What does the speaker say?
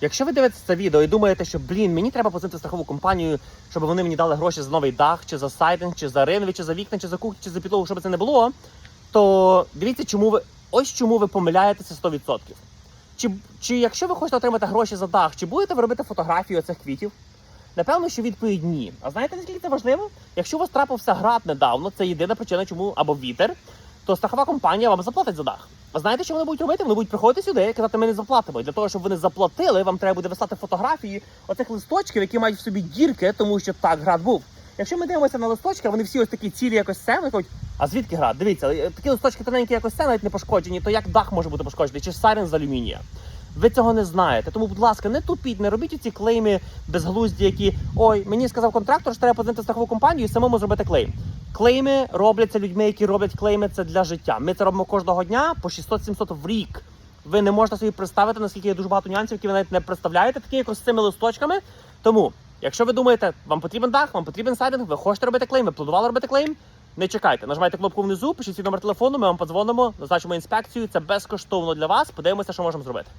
Якщо ви дивитесь це відео і думаєте, що блін, мені треба позвонити страхову компанію, щоб вони мені дали гроші за новий дах, чи за сайдинг, чи за ринві, чи за вікна, чи за кухню, чи за підлогу, щоб це не було, то дивіться, чому ви ось чому ви помиляєтеся 100%. Чи, чи якщо ви хочете отримати гроші за дах, чи будете ви робити фотографії оцих квітів? Напевно, що відповідь ні. А знаєте, наскільки це важливо? Якщо у вас трапився град недавно, це єдина причина, чому або вітер, то страхова компанія вам заплатить за дах. А знаєте, що вони будуть робити? Вони будуть приходити сюди і казати, ми не заплатимо. І для того, щоб вони заплатили, вам треба буде вислати фотографії оцих листочків, які мають в собі дірки, тому що так град був. Якщо ми дивимося на листочки, вони всі ось такі цілі якось це, вони а звідки град? Дивіться, е, такі листочки тоненькі якось це навіть не пошкоджені, то як дах може бути пошкоджений, чи сайрен з алюмінія? Ви цього не знаєте. Тому, будь ласка, не тупіть, не робіть ці клейми безглузді, які ой, мені сказав контрактор, що треба позвонити страхову компанію і самому зробити клейм. Клейми робляться людьми, які роблять клейми. Це для життя. Ми це робимо кожного дня по 600-700 в рік. Ви не можете собі представити, наскільки є дуже багато нюансів, які ви навіть не представляєте, такі як ось з цими листочками. Тому, якщо ви думаєте, вам потрібен дах, вам потрібен сайдинг, ви хочете робити клейм, ви планували робити клейм. Не чекайте, нажимайте кнопку внизу, пишіть свій номер телефону, ми вам подзвонимо, назначимо інспекцію. Це безкоштовно для вас. Подивимося, що можемо зробити.